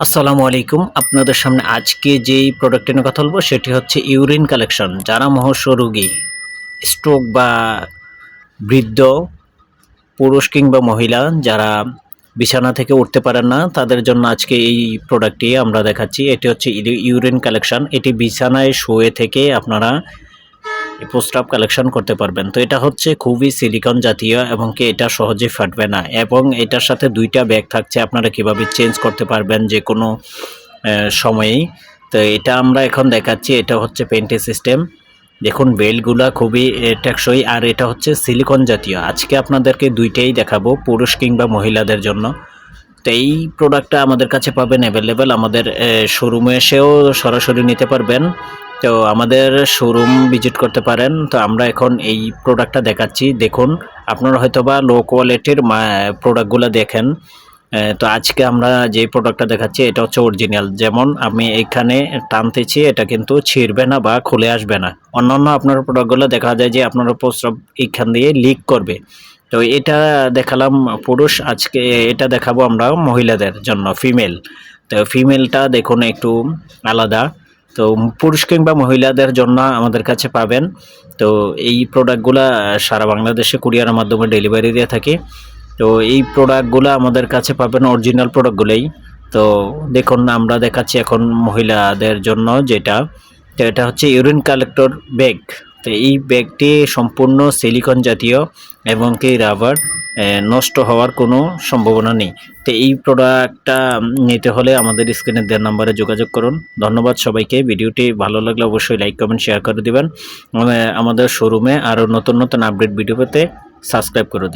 আসসালামু আলাইকুম। আপনাদের সামনে আজকে যেই প্রোডাক্ট নিয়ে কথা বলব, সেটি হচ্ছে ইউরিন কালেকশন যারা মহস্য রোগী স্ট্রোক বা বৃদ্ধ, পুরুষ কিংবা মহিলা, যারা বিছানা থেকে উঠতে পারেন না, তাদের জন্য আজকে এই প্রোডাক্টটি আমরা দেখাচ্ছি। এটি হচ্ছে ইউরিন কালেকশন এটি বিছানায় শুয়ে থেকে আপনারা প্রস্রাব কালেকশন করতে পারবেন। তো এটা হচ্ছে খুবই সিলিকন জাতীয় এবং কি এটা সহজে ফাটবে না। এবং এটার সাথে দুইটা ব্যাগ থাকছে, আপনারা কীভাবে চেঞ্জ করতে পারবেন যে কোনো সময়েই। তো এটা আমরা এখন দেখাচ্ছি, এটা হচ্ছে পেন্টি সিস্টেম দেখুন বেল্টগুলা খুবই টেকসই। আর এটা হচ্ছে সিলিকন জাতীয়। আজকে আপনাদেরকে দুইটাই দেখাবো, পুরুষ কিংবা মহিলাদের জন্য। তো এই প্রোডাক্টটা আমাদের কাছে পাবেন অ্যাভেলেবেল আমাদের শোরুমে এসেও সরাসরি নিতে পারবেন। তো আমাদের শোরুম ভিজিট করতে পারেন। তো আমরা এখন এই প্রোডাক্টটা দেখাচ্ছি। দেখুন, আপনারা হয়তোবা লো কোয়ালিটির প্রোডাক্টগুলো দেখেন। তো আজকে আমরা যে প্রোডাক্টটা দেখাচ্ছি, এটা হচ্ছে অরিজিনাল যেমন আমি এখানে টানতেছি, এটা কিন্তু ছিঁড়বে না বা খুলে আসবে না। অন্যান্য আপনার প্রোডাক্টগুলো দেখা যায় যে আপনার প্রস্রাব এখান দিয়ে লিক করবে। তো এটা দেখালাম পুরুষ, আজকে এটা দেখাবো আমরা মহিলাদের জন্য ফিমেল তো ফিমেলটা দেখুন একটু আলাদা। তো পুরুষ কিংবা মহিলাদের জন্য আমাদের কাছে পাবেন। তো এই প্রোডাক্টগুলো সারা বাংলাদেশে কুরিয়ারের মাধ্যমে ডেলিভারি দিয়ে থাকি। তো এই প্রোডাক্টগুলো আমাদের কাছে পাবেন অরিজিনাল প্রোডাক্টগুলোই তো দেখুন, আমরা দেখাচ্ছি এখন মহিলাদের জন্য যেটা। তো এটা হচ্ছে ইউরিন কালেক্টর ব্যাগ তো এই ব্যাগটি সম্পূর্ণ সিলিকন জাতীয় এবং কি রাবার নষ্ট হওয়ার কোনো সম্ভাবনা নেই। তো এই প্রোডাক্টটা নিতে হলে আমাদের স্ক্রিনে দেওয়ার নাম্বারে যোগাযোগ করুন। ধন্যবাদ সবাইকে। ভিডিওটি ভালো লাগলে অবশ্যই লাইক কমেন্ট শেয়ার করে দেবেন। আমাদের শোরুমে আরও নতুন নতুন আপডেট ভিডিও পেতে সাবস্ক্রাইব করে দিন।